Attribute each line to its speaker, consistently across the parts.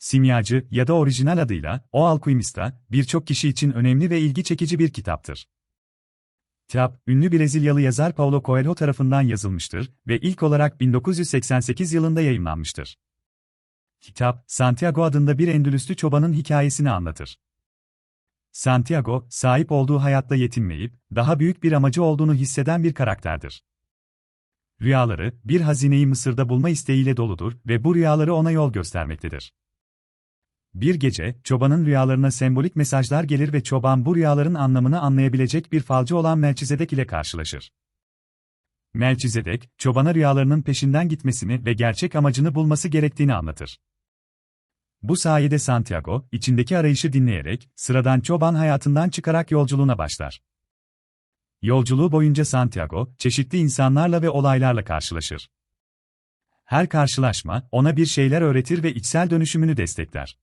Speaker 1: Simyacı ya da orijinal adıyla O Alquimista, birçok kişi için önemli ve ilgi çekici bir kitaptır. Kitap, ünlü Brezilyalı yazar Paulo Coelho tarafından yazılmıştır ve ilk olarak 1988 yılında yayımlanmıştır. Kitap, Santiago adında bir Endülüslü çobanın hikayesini anlatır. Santiago, sahip olduğu hayatta yetinmeyip, daha büyük bir amacı olduğunu hisseden bir karakterdir. Rüyaları, bir hazineyi Mısır'da bulma isteğiyle doludur ve bu rüyaları ona yol göstermektedir. Bir gece, çobanın rüyalarına sembolik mesajlar gelir ve çoban bu rüyaların anlamını anlayabilecek bir falcı olan Melchizedek ile karşılaşır. Melchizedek, çobana rüyalarının peşinden gitmesini ve gerçek amacını bulması gerektiğini anlatır. Bu sayede Santiago, içindeki arayışı dinleyerek, sıradan çoban hayatından çıkarak yolculuğuna başlar. Yolculuğu boyunca Santiago, çeşitli insanlarla ve olaylarla karşılaşır. Her karşılaşma, ona bir şeyler öğretir ve içsel dönüşümünü destekler.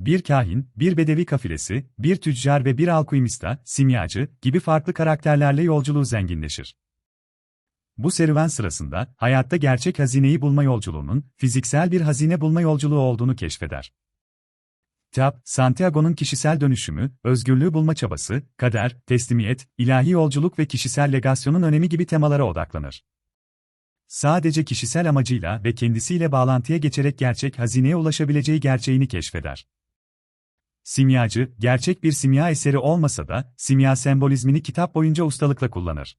Speaker 1: Bir kahin, bir bedevi kafilesi, bir tüccar ve bir alkuimista, simyacı gibi farklı karakterlerle yolculuğu zenginleşir. Bu serüven sırasında, hayatta gerçek hazineyi bulma yolculuğunun, fiziksel bir hazine bulma yolculuğu olduğunu keşfeder. Kitap, Santiago'nun kişisel dönüşümü, özgürlüğü bulma çabası, kader, teslimiyet, ilahi yolculuk ve kişisel legasyonun önemi gibi temalara odaklanır. Sadece kişisel amacıyla ve kendisiyle bağlantıya geçerek gerçek hazineye ulaşabileceği gerçeğini keşfeder. Simyacı, gerçek bir simya eseri olmasa da, simya sembolizmini kitap boyunca ustalıkla kullanır.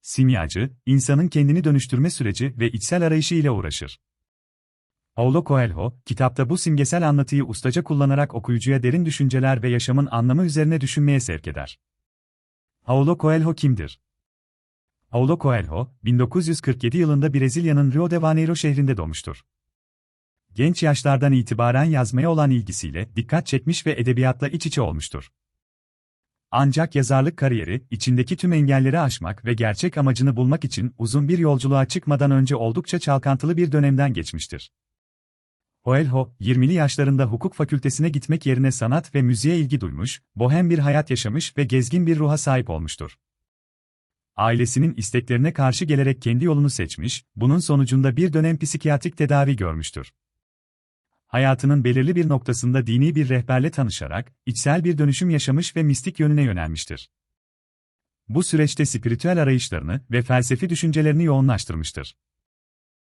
Speaker 1: Simyacı, insanın kendini dönüştürme süreci ve içsel arayışı ile uğraşır. Paulo Coelho, kitapta bu simgesel anlatıyı ustaca kullanarak okuyucuya derin düşünceler ve yaşamın anlamı üzerine düşünmeye sevk eder. Paulo Coelho kimdir? Paulo Coelho, 1947 yılında Brezilya'nın Rio de Janeiro şehrinde doğmuştur. Genç yaşlardan itibaren yazmaya olan ilgisiyle dikkat çekmiş ve edebiyatla iç içe olmuştur. Ancak yazarlık kariyeri, içindeki tüm engelleri aşmak ve gerçek amacını bulmak için uzun bir yolculuğa çıkmadan önce oldukça çalkantılı bir dönemden geçmiştir. Coelho, 20'li yaşlarında hukuk fakültesine gitmek yerine sanat ve müziğe ilgi duymuş, bohem bir hayat yaşamış ve gezgin bir ruha sahip olmuştur. Ailesinin isteklerine karşı gelerek kendi yolunu seçmiş, bunun sonucunda bir dönem psikiyatrik tedavi görmüştür. Hayatının belirli bir noktasında dini bir rehberle tanışarak, içsel bir dönüşüm yaşamış ve mistik yönüne yönelmiştir. Bu süreçte spiritüel arayışlarını ve felsefi düşüncelerini yoğunlaştırmıştır.